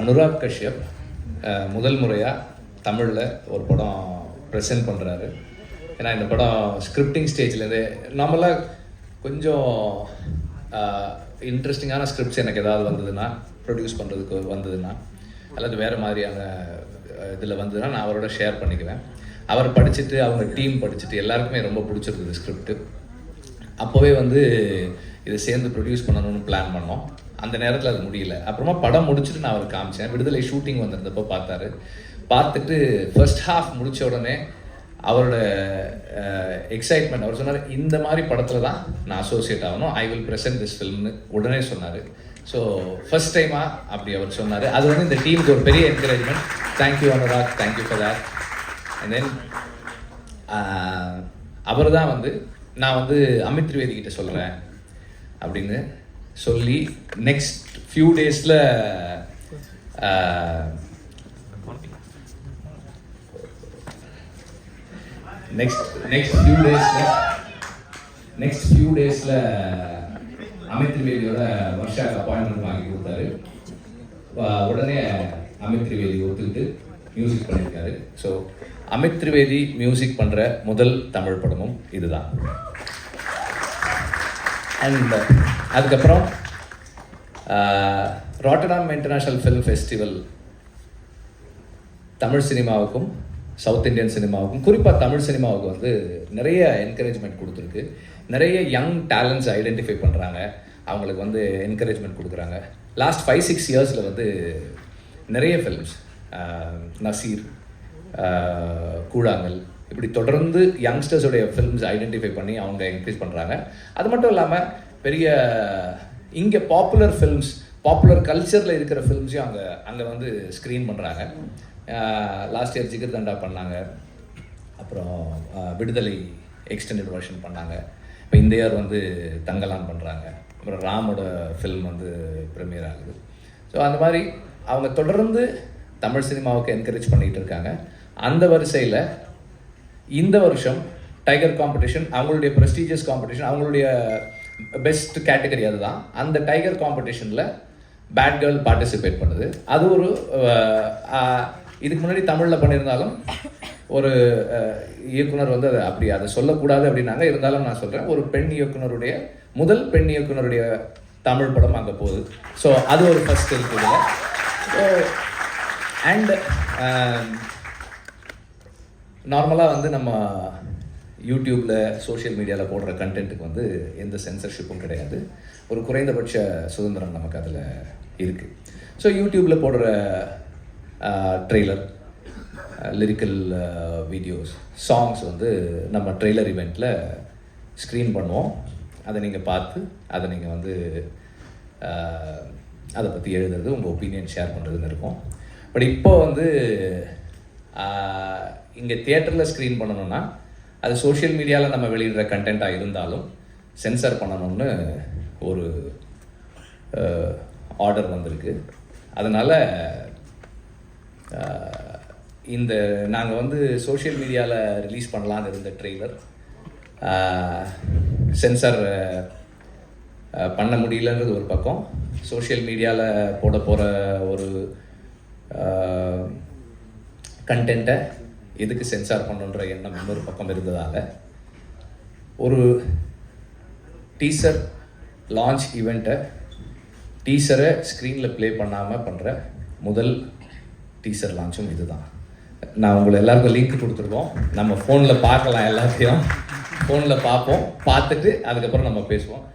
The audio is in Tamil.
அனுராக் கஷ்யப் முதல் முறையாக தமிழில் ஒரு படம் ப்ரெசென்ட் பண்ணுறாரு ஏன்னா இந்த படம் ஸ்கிரிப்டிங் ஸ்டேஜ்லேருந்து நார்மலாக கொஞ்சம் இன்ட்ரெஸ்டிங்கான ஸ்கிரிப்ட்ஸ் எனக்கு ஏதாவது வந்ததுன்னா ப்ரொடியூஸ் பண்ணுறதுக்கு வந்ததுன்னா அல்லது வேறு மாதிரியான இதில் வந்ததுன்னா நான் அவரோட ஷேர் பண்ணிக்குவேன். அவர் படிச்சுட்டு அவங்க டீம் படிச்சுட்டு எல்லாருக்குமே ரொம்ப பிடிச்சிருந்தது ஸ்கிரிப்ட் அப்போவே வந்து இதை சேர்ந்து ப்ரொடியூஸ் பண்ணணும்னு பிளான் பண்ணோம். அந்த நேரத்தில் அது முடியல. அப்புறமா படம் முடிச்சுட்டு நான் அவர் காமிச்சேன். விடுதலை ஷூட்டிங் வந்திருந்தப்போ பார்த்தாரு. பார்த்துட்டு ஃபர்ஸ்ட் ஹாஃப் முடிச்ச உடனே அவரோட எக்ஸைட்மெண்ட் அவர் சொன்னார் இந்த மாதிரி படத்தில் தான் நான் அசோசியேட் ஆகணும். ஐ வில் ப்ரெசென்ட் திஸ் ஃபில்ம்னு உடனே சொன்னார். ஸோ ஃபர்ஸ்ட் டைமாக அப்படி அவர் சொன்னார். அது வந்து இந்த டீமுக்கு ஒரு பெரிய encouragement thank you Anurag thank you for that and then அவர் தான் வந்து நான் வந்து அமித் திரிவேதி கிட்ட சொல்கிறேன் அப்படின்னு சொல்லி நெக்ஸ்ட் ஃபியூ டேஸில் நெக்ஸ்ட் நெக்ஸ்ட் ஃபியூ டேஸில் நெக்ஸ்ட் ஃபியூ டேஸில் அமித் திரிவேதியோட வர்ஷாக்கு அப்பாயின்மெண்ட் வாங்கி கொடுத்தாரு. உடனே அமித் திரிவேதி ஒத்துக்கிட்டு மியூசிக் பண்ணியிருக்காரு. ஸோ அமித் திரிவேதி மியூசிக் பண்ணுற முதல் தமிழ் படமும் இதுதான். அண்ட் uh, அதுக்கப்புறம் Rotterdam international film festival Tamil சினிமாவுக்கும் south Indian சினிமாவுக்கும் குறிப்பாக தமிழ் சினிமாவுக்கு வந்து நிறைய என்கரேஜ்மெண்ட் கொடுத்துருக்கு. நிறைய யங் டேலண்ட்ஸ் ஐடென்டிஃபை பண்ணுறாங்க அவங்களுக்கு வந்து என்கரேஜ்மெண்ட் கொடுக்குறாங்க. லாஸ்ட் ஃபைவ் சிக்ஸ் இயர்ஸில் வந்து நிறைய ஃபிலிம்ஸ் நசீர் கூழாங்கல் இப்படி தொடர்ந்து யங்ஸ்டர்ஸுடைய ஃபிலிம்ஸ் ஐடென்டிஃபை பண்ணி அவங்க இன்க்ரீஸ் பண்ணுறாங்க அது மட்டும் இல்லாமல் பெரிய இங்கே பாப்புலர் ஃபிலிம்ஸ் பாப்புலர் கல்ச்சரில் இருக்கிற ஃபிலிம்ஸையும் அங்கே அங்கே வந்து ஸ்க்ரீன் பண்ணுறாங்க லாஸ்ட் இயர் ஜிகர் தண்டா பண்ணாங்க. அப்புறம் விடுதலை எக்ஸ்டெண்டட் வெர்ஷன் பண்ணாங்க. இப்போ இந்த இயர் வந்து தங்கலான் பண்ணுறாங்க அப்புறம் ராமோட ஃபில்ம் வந்து ப்ரீமியர் ஆகுது. ஸோ அந்த மாதிரி அவங்க தொடர்ந்து தமிழ் சினிமாவுக்கு என்கரேஜ் பண்ணிகிட்டு இருக்காங்க. அந்த வரிசையில் இந்த வருஷம் டைகர் காம்படிஷன் அவங்களுடைய ப்ரெஸ்டீஜியஸ் காம்படிஷன் அவங்களுடைய பெஸ்ட் கேட்டகரி அதுதான். அந்த டைகர் காம்படிஷனில் பேட் கேர்ள் பார்ட்டிசிபேட் பண்ணுது. அது ஒரு இதுக்கு முன்னாடி தமிழில் பண்ணியிருந்தாலும் ஒரு இயக்குனர் வந்து அதை அப்படி அதை சொல்லக்கூடாது அப்படின்னாங்க. இருந்தாலும் நான் சொல்கிறேன் ஒரு பெண் இயக்குனருடைய முதல் பெண் இயக்குனருடைய தமிழ் படம் அங்கே போகுது. ஸோ அது ஒரு ஃபஸ்ட் இருக்குது ஸோ அண்ட் நார்மலாக வந்து நம்ம யூடியூப்பில் சோஷியல் மீடியாவில் போடுற கண்டென்ட்டுக்கு வந்து எந்த சென்சர்ஷிப்பும் கிடையாது. ஒரு குறைந்தபட்ச சுதந்திரம் நமக்கு அதில் இருக்குது ஸோ யூடியூப்பில் போடுற ட்ரெய்லர் லிரிக்கல் வீடியோஸ் சாங்ஸ் வந்து நம்ம ட்ரெய்லர் இவெண்ட்டில் ஸ்க்ரீன் பண்ணுவோம். அதை நீங்கள் பார்த்து அதை நீங்கள் வந்து அதை பற்றி எழுதுறது உங்கள் ஒப்பீனியன் ஷேர் பண்ணுறதுன்னு இருக்கும். பட் இப்போ வந்து இங்கே தியேட்டரில் ஸ்க்ரீன் பண்ணணும்னா அது சோஷியல் மீடியாவில் நம்ம வெளியிடுற கண்டென்ட்டாக இருந்தாலும் சென்சார் பண்ணணும்னு ஒரு ஆர்டர் வந்திருக்கு. அதனால் இந்த நாங்கள் வந்து சோஷியல் மீடியாவில் ரிலீஸ் பண்ணலான்னு இருந்த ட்ரெய்லர் சென்சார் பண்ண முடியலன்றது ஒரு பக்கம். சோஷியல் மீடியாவில் போட போகிற ஒரு கண்டென்ட்டை எதுக்கு சென்சார் பண்ணுன்ற எண்ணம் இன்னொரு பக்கம் இருந்ததால் ஒரு டீசர் லான்ச் ஈவெண்ட்டை டீசரை ஸ்க்ரீனில் ப்ளே பண்ணாமல் பண்ணுற முதல் டீசர் லான்ச்சும் இதுதான். நான் உங்களை எல்லாருக்கும் லிங்க் கொடுத்துருக்கோம். நம்ம ஃபோனில் பார்க்கலாம் எல்லாத்தையும். ஃபோனில் பார்ப்போம். பார்த்துட்டு அதுக்கப்புறம் நம்ம பேசுவோம்.